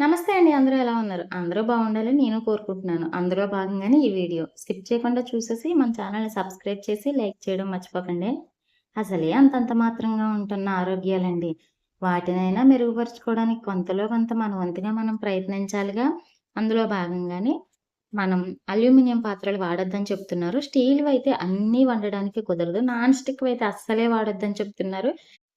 నమస్తే అండి. అందరూ ఎలా ఉన్నారు? అందరూ బాగుండాలని నేను కోరుకుంటున్నాను. అందులో భాగంగానే ఈ వీడియో. స్కిప్ చేయకుండా చూసేసి మన ఛానల్‌ని సబ్స్క్రైబ్ చేసి లైక్ చేయడం మర్చిపోకండి. అసలే అంతంత మాత్రంగా ఉంటున్న ఆరోగ్యాలండి. వాటినైనా మెరుగుపరుచుకోవడానికి కొంతలో కొంత మన వంతుగా మనం ప్రయత్నించాలిగా. అందులో భాగంగానే మనం అల్యూమినియం పాత్రలు వాడొద్దని చెప్తున్నారు. స్టీల్ అయితే అన్నీ వండడానికి కుదరదు. నాన్ స్టిక్ అయితే అస్సలే వాడొద్దని చెప్తున్నారు.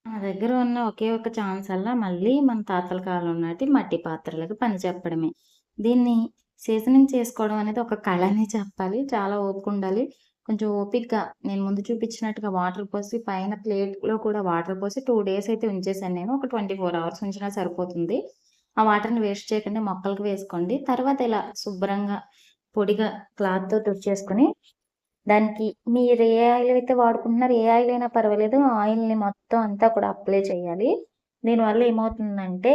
మన దగ్గర ఉన్న ఒకే ఒక ఛాన్స్ అలా మళ్ళీ మన తాతల కాలం నాటి మట్టి పాత్రలకు పని చెప్పడమే. దీన్ని సీజనింగ్ చేసుకోవడం అనేది ఒక కళ అని చెప్పాలి. చాలా ఓపిక ఉండాలి. కొంచెం ఓపికగా నేను ముందు చూపించినట్టుగా వాటర్ పోసి పైన ప్లేట్‌లో కూడా వాటర్ పోసి టూ డేస్ అయితే ఉంచేసాను నేను. ఒక 24 అవర్స్ ఉంచినా సరిపోతుంది. ఆ వాటర్‌ని వేస్ట్ చేయకుండా మొక్కలకి వేసుకోండి. తర్వాత ఇలా శుభ్రంగా పొడిగా క్లాత్‌తో తుడిచేసుకొని దానికి మీరు ఏ ఆయిల్ అయితే వాడుకుంటున్నారో ఏ ఆయిల్ అయినా పర్వాలేదు. ఆయిల్‌ని మొత్తం అంతా కూడా అప్లై చేయాలి. దీనివల్ల ఏమవుతుందంటే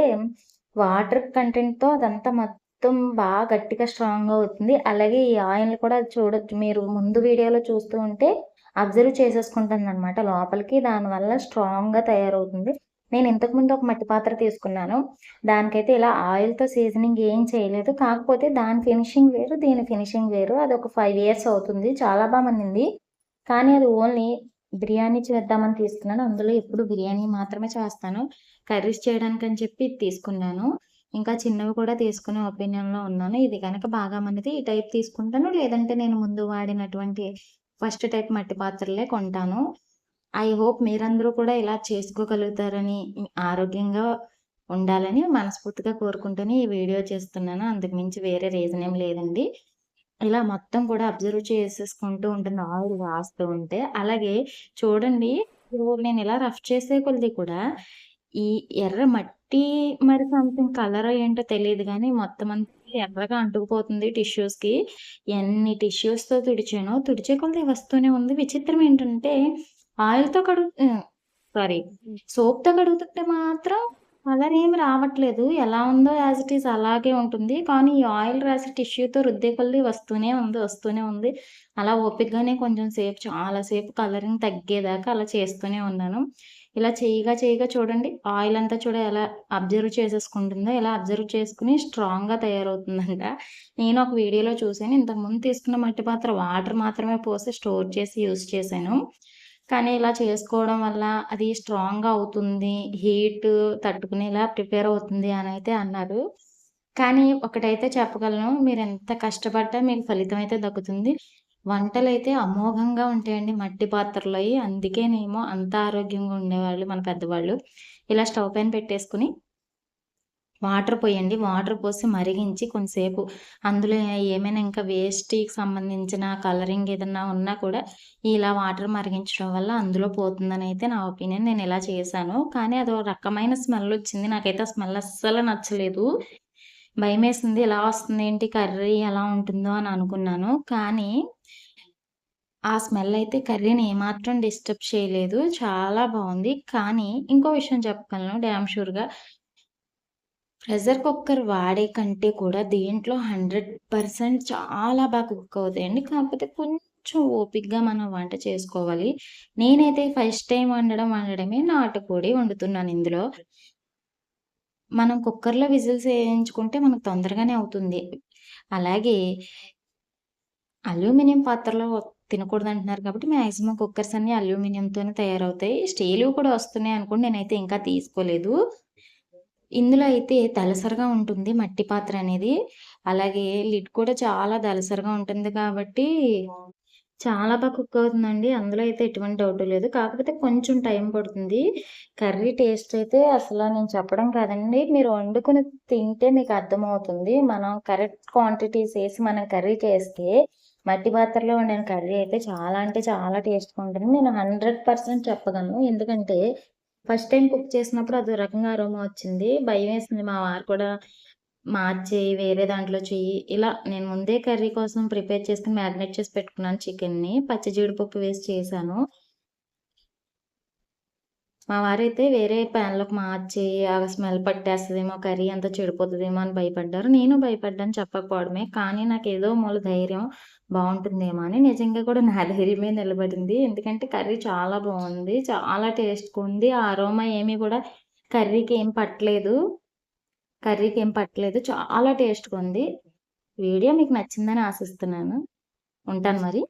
వాటర్ కంటెంట్‌తో అదంతా మొత్తం బాగా గట్టిగా స్ట్రాంగ్‌గా అవుతుంది. అలాగే ఈ ఆయిల్‌ని కూడా చూడొచ్చు మీరు ముందు వీడియోలో చూస్తూ ఉంటే అబ్జర్వ్ చేసేసుకుంటుంది అనమాట లోపలికి. దానివల్ల స్ట్రాంగ్‌గా తయారవుతుంది. నేను ఇంతకుముందు ఒక మట్టి పాత్ర తీసుకున్నాను. దానికైతే ఇలా ఆయిల్‌తో సీజనింగ్ ఏం చేయలేదు. కాకపోతే దాని ఫినిషింగ్ వేరు, దీని ఫినిషింగ్ వేరు. అది ఒక ఫైవ్ ఇయర్స్ అవుతుంది. చాలా బాగా మన్నింది. కానీ అది ఓన్లీ బిర్యానీ చేద్దామని తీసుకున్నాను. అందులో ఎప్పుడు బిర్యానీ మాత్రమే చేస్తాను. కర్రీస్ చేయడానికి అని చెప్పి తీసుకున్నాను. ఇంకా చిన్నవి కూడా తీసుకునే ఒపీనియన్‌లో ఉన్నాను. ఇది కనుక బాగా మనది ఈ టైప్ తీసుకుంటాను. లేదంటే నేను ముందు వాడినటువంటి ఫస్ట్ టైప్ మట్టి పాత్రలే కొంటాను. ఐ హోప్ మీరందరూ కూడా ఇలా చేసుకోగలుగుతారని, ఆరోగ్యంగా ఉండాలని మనస్ఫూర్తిగా కోరుకుంటూనే ఈ వీడియో చేస్తున్నాను. అందుకు మించి వేరే రీజన్ ఏం లేదండి. ఇలా మొత్తం కూడా అబ్జర్వ్ చేసేసుకుంటూ ఉంటుంది ఆయిల్ రాస్తూ ఉంటే. అలాగే చూడండి నేను ఇలా రఫ్ చేసే కొద్ది కూడా ఈ ఎర్ర మట్టి మరి సంథింగ్ కలర్ ఏంటో తెలియదు కానీ మొత్తం అంతా ఎర్రగా అంటుకుపోతుంది టిష్యూస్‌కి. ఎన్ని టిష్యూస్‌తో తుడిచానో తుడిచే కొలది వస్తూనే ఉంది. విచిత్రం ఏంటంటే ఆయిల్‌తో కడుగు ఆహ్, సారీ సోప్‌తో కడుగుతుంటే మాత్రం కలర్ ఏమి రావట్లేదు. ఎలా ఉందో యాజ్ ఇట్ ఈజ్ అలాగే ఉంటుంది. కానీ ఈ ఆయిల్ రాసి టిష్యూతో రుద్దే కొద్దీ వస్తూనే ఉంది, వస్తూనే ఉంది. అలా ఓపికగానే కొంచెం సేపు చాలా సేపు కలరింగ్ తగ్గేదాకా అలా చేస్తూనే ఉన్నాను. ఇలా చేయగా చేయగా చూడండి ఆయిల్ అంతా చూడ ఎలా అబ్జర్వ్ చేసేసుకుంటుందో. ఇలా అబ్జర్వ్ చేసుకొని స్ట్రాంగ్‌గా తయారవుతుందంట. నేను ఒక వీడియోలో చూసాను. ఇంతకుముందు తీసుకున్న మట్టి పాత్ర వాటర్ మాత్రమే పోసి స్టోర్ చేసి యూజ్ చేశాను. కానీ ఇలా చేసుకోవడం వల్ల అది స్ట్రాంగ్‌గా అవుతుంది. హీట్ తట్టుకునేలా ప్రిపేర్ అవుతుంది అని అయితే అన్నారు. కానీ ఒకటైతే చెప్పగలను. మీరెంత కష్టపడ్డా మీకు ఫలితం అయితే దక్కుతుంది. వంటలు అయితే అమోఘంగా ఉంటాయండి మట్టి పాత్రలు పాత్రలోయి. అందుకేనేమో అంత ఆరోగ్యంగా ఉండేవాళ్ళు మన పెద్దవాళ్ళు. ఇలా స్టవ్ పైన పెట్టేసుకొని వాటర్ పోయండి. వాటర్ పోసి మరిగించి కొంతసేపు అందులో ఏమైనా ఇంకా వేస్ట్‌కి సంబంధించిన కలరింగ్ ఏదన్నా ఉన్నా కూడా ఇలా వాటర్ మరిగించడం వల్ల అందులో పోతుందని అయితే నా ఒపీనియన్. నేను ఇలా చేశాను. కానీ అది ఒక రకమైన స్మెల్ వచ్చింది. నాకైతే ఆ స్మెల్ అస్సలు నచ్చలేదు. భయమేసింది. వస్తుంది ఏంటి కర్రీ ఎలా ఉంటుందో అని అనుకున్నాను. కానీ ఆ స్మెల్ అయితే కర్రీని ఏమాత్రం డిస్టర్బ్ చేయలేదు. చాలా బాగుంది కానీ ఇంకో విషయం చెప్పగలను డ్యామ్ షూర్‌గా ప్రెషర్ కుక్కర్ వాడే కంటే కూడా దీంట్లో 100% చాలా బాగా కుక్ అవుతాయండి. కాకపోతే కొంచెం ఓపికగా మనం వంట చేసుకోవాలి. నేనైతే ఫస్ట్ టైం వండడం వండడమే నాటుకోడి వండుతున్నాను ఇందులో. మనం కుక్కర్‌లో విజిల్స్ వేయించుకుంటే మనకు తొందరగానే అవుతుంది. అలాగే అల్యూమినియం పాత్రలో తినకూడదంటున్నారు కాబట్టి మాక్సిమం కుక్కర్స్ అన్నీ అల్యూమినియంతోనే తయారవుతాయి. స్టీలు కూడా వస్తున్నాయి అనుకోండి. నేనైతే ఇంకా తీసుకోలేదు. ఇందులో అయితే దలసరిగా ఉంటుంది మట్టి పాత్ర అనేది. అలాగే లిడ్ కూడా చాలా దళసరిగా ఉంటుంది కాబట్టి చాలా బాగా కుక్ అవుతుందండి. అందులో అయితే ఎటువంటి డౌట్ లేదు. కాకపోతే కొంచెం టైం పడుతుంది. కర్రీ టేస్ట్ అయితే అసలు నేను చెప్పడం కాదండి. మీరు వండుకుని తింటే మీకు అర్థమవుతుంది. మనం కరెక్ట్ క్వాంటిటీస్ వేసి మనం కర్రీ చేస్తే మట్టి పాత్రలో వండిన కర్రీ అయితే చాలా అంటే చాలా టేస్ట్‌గా ఉంటుంది. నేను 100% చెప్పగలను. ఎందుకంటే ఫస్ట్ టైం కుక్ చేసినప్పుడు అదో రకంగా అరోమా వచ్చింది. భయం వేసింది మా వారు కూడా మార్చి వేరే దాంట్లో చెయ్యి. ఇలా నేను ముందే కర్రీ కోసం ప్రిపేర్ చేసుకుని మ్యారినేట్ చేసి పెట్టుకున్నాను చికెన్‌ని. పచ్చి జీడిపప్పు వేసి చేశాను. మా వారైతే వేరే ప్యాన్‌లోకి మార్చి ఆ స్మెల్ పట్టేస్తుందేమో కర్రీ అంతా చెడిపోతుందేమో అని భయపడ్డారు. నేను భయపడ్డాను చెప్పకపోవడమే. కానీ నాకు ఏదో మూల ధైర్యం బాగుంటుందేమో అని. నిజంగా కూడా నా ధైర్యమే నిలబడింది. ఎందుకంటే కర్రీ చాలా బాగుంది చాలా టేస్ట్‌గా ఉంది. ఆ అరోమా ఏమీ కూడా కర్రీకి ఏం పట్టలేదు. కర్రీకి ఏం పట్టలేదు. చాలా టేస్ట్‌గా ఉంది. వీడియో మీకు నచ్చిందని ఆశిస్తున్నాను. ఉంటాను మరి.